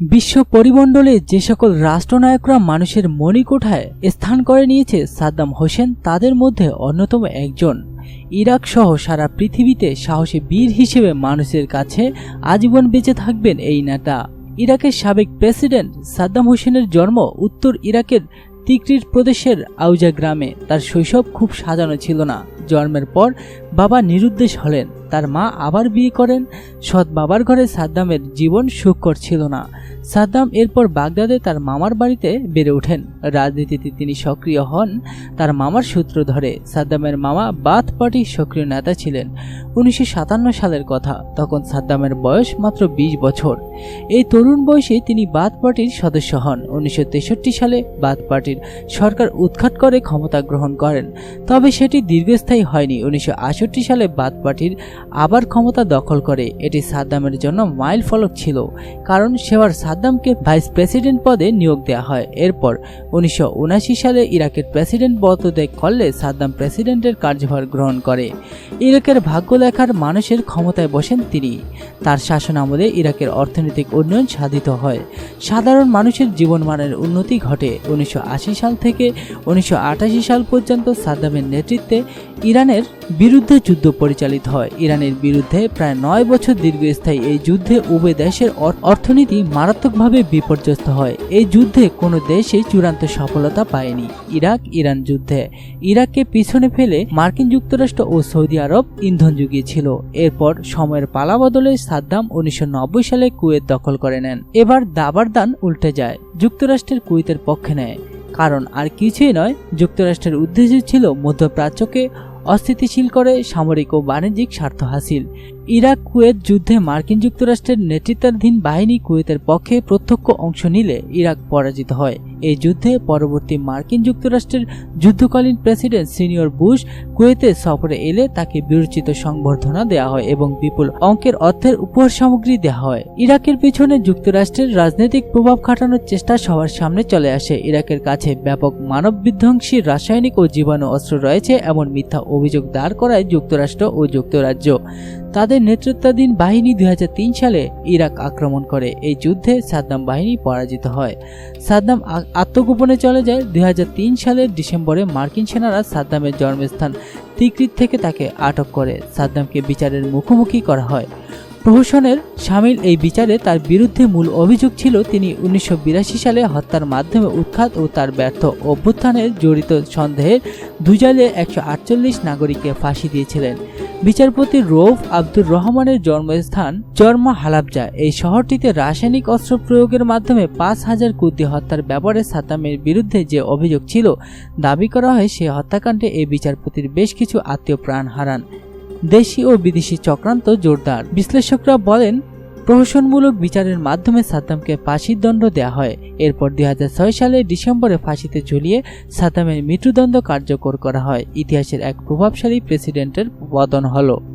বিশ্ব পরিমণ্ডলে যে সকল রাষ্ট্রনায়করা মানুষের মণিকোঠায় স্থান করে নিয়েছে, সাদ্দাম হোসেন তাদের মধ্যে অন্যতম একজন। ইরাক সহ সারা পৃথিবীতে সাহসী বীর হিসেবে মানুষের কাছে আজীবন বেঁচে থাকবেন এই নেতা। ইরাকের সাবেক প্রেসিডেন্ট সাদ্দাম হোসেনের জন্ম উত্তর ইরাকের তিকরির প্রদেশের আউজা গ্রামে। তার শৈশব খুব সাজানো ছিল না। জন্মের পর বাবা নিরুদ্দেশ হলেন। তার মা আবার বিয়ে করেন। সৎ বাবার ঘরে সাদ্দামের জীবন সুখকর ছিল না। সাদ্দাম এরপর বাগদাদে তার মামার বাড়িতে বেড়ে ওঠেন। রাজনীতিতে তিনি সক্রিয় হন, তার মামার সূত্র ধরে সাদ্দামের মামা বাথ পার্টির সক্রিয় নেতা ছিলেন। উনিশশো সাতান্ন সালের কথা, তখন সাদ্দামের বয়স মাত্র ২০ বছর। এই তরুণ বয়সে তিনি বাথ পার্টির সদস্য হন। উনিশশো তেষট্টি সালে বাথ পার্টির সরকার উৎখাত করে ক্ষমতা গ্রহণ করেন। তবে সেটি দীর্ঘস্থায়ী হয়নি। উনিশশো সালে বাথ পার্টির আবার ক্ষমতা দখল করে। এটি সাদ্দামের জন্য মাইল ফলক ছিল, কারণ সেবার সাদ্দামকে ভাইস প্রেসিডেন্ট পদে নিয়োগ দেওয়া হয়। এরপর উনিশশো উনআশি সালে ইরাকের প্রেসিডেন্ট পদত্যাগ করলে সাদ্দাম প্রেসিডেন্টের কার্যভার গ্রহণ করে। ইরাকের ভাগ্য লেখার মানুষের ক্ষমতায় বসেন তিনি। তার শাসন আমলে ইরাকের অর্থনৈতিক উন্নয়ন সাধিত হয়। সাধারণ মানুষের জীবনমানের উন্নতি ঘটে। উনিশশো আশি সাল থেকে উনিশশো আটাশি সাল পর্যন্ত সাদ্দামের নেতৃত্বে ইরানের বিরুদ্ধে যুদ্ধ পরিচালিত হয়। ইরানের বিরুদ্ধে প্রায় নয় বছর দীর্ঘস্থায়ী এই যুদ্ধে উভয় দেশের অর্থনীতি মারাত্মকভাবে বিপর্যস্ত হয়। এই যুদ্ধে কোনো দেশই চূড়ান্ত সফলতা পায়নি। ইরাক, ইরান যুদ্ধে। ইরাককে পিছনে ফেলে মার্কিন যুক্তরাষ্ট্র ও সৌদি আরব ইন্ধন জুগিয়েছিল। এরপর সময়ের পালা বদলে সাদ্দাম উনিশশো নব্বই সালে কুয়েত দখল করে নেন। এবার দাবার দান উল্টে যায়, যুক্তরাষ্ট্রের কুয়েতের পক্ষে নেয়। কারণ আর কিছুই নয়, যুক্তরাষ্ট্রের উদ্দেশ্য ছিল মধ্যপ্রাচ্যকে অস্থিতিশীল করে সামরিক ও বাণিজ্যিক স্বার্থ হাসিল। ইরাক কুয়েত যুদ্ধে মার্কিন যুক্তরাষ্ট্রের নেতৃত্বাধীন বাহিনী কুয়েতের পক্ষে প্রত্যক্ষ অংশ নিলে ইরাক পরাজিত হয়। এই যুদ্ধে পরবর্তী মার্কিন যুক্তরাষ্ট্রের যুদ্ধকালীন প্রেসিডেন্ট সিনিয়র বুশ কুয়েতে সফরে এলে তাকে বিরচিত সংবর্ধনা দেওয়া হয় এবং বিপুল অঙ্কের অর্থের উপহার সামগ্রী দেওয়া হয়। ইরাকের পিছনে যুক্তরাষ্ট্রের রাজনৈতিক প্রভাব খাটানোর চেষ্টা সবার সামনে চলে আসে। ইরাকের কাছে ব্যাপক মানব বিধ্বংসী রাসায়নিক ও জীবাণু অস্ত্র রয়েছে এমন মিথ্যা অভিযোগ দাঁড় করায় যুক্তরাষ্ট্র ও যুক্তরাজ্য। তাদের নেতৃত্বাধীন বাহিনী দুই হাজার তিন সালে ইরাক আক্রমণ করে। এই যুদ্ধে সাদ্দাম বাহিনী পরাজিত হয়। সাদ্দাম আত্মগোপনে চলে যায় দুই হাজার তিন সালের ডিসেম্বরে মার্কিন সেনারা সাদ্দামের জন্মস্থান তিকৃত থেকে তাকে আটক করে। সাদ্দামকে বিচারের মুখোমুখি করা হয়। প্রহসনের সামিল এই বিচারে তার বিরুদ্ধে মূল অভিযোগ ছিল, তিনি উনিশশো বিরাশি সালে হত্যার মাধ্যমে উৎখাত ও তার ব্যর্থ অভ্যুত্থানের জড়িত সন্দেহে দুজালে একশো আটচল্লিশ নাগরিককে ফাঁসি দিয়েছিলেন। বিচারপতি রৌফ আব্দুর রহমানের জন্মস্থান জর্মা হালাবজা। এই শহরটিতে রাসায়নিক অস্ত্র প্রয়োগের মাধ্যমে পাঁচ হাজার কুর্দি হত্যার ব্যাপারে সাতামের বিরুদ্ধে যে অভিযোগ ছিল, দাবি করা হয় সে হত্যাকাণ্ডে এই বিচারপতির বেশ কিছু আত্মীয় প্রাণ হারান। দেশি ও বিদেশি চক্রান্ত জোরদার। বিশ্লেষকরা বলেন প্রহসনমূলক বিচারের মাধ্যমে সাদ্দামকে ফাঁসির দণ্ড দেওয়া হয়। এরপর দুই হাজার ছয় সালে ডিসেম্বরে ফাঁসিতে ঝুলিয়ে সাদ্দামের মৃত্যুদণ্ড কার্যকর করা হয়। ইতিহাসের এক প্রভাবশালী প্রেসিডেন্টের পতন হলো।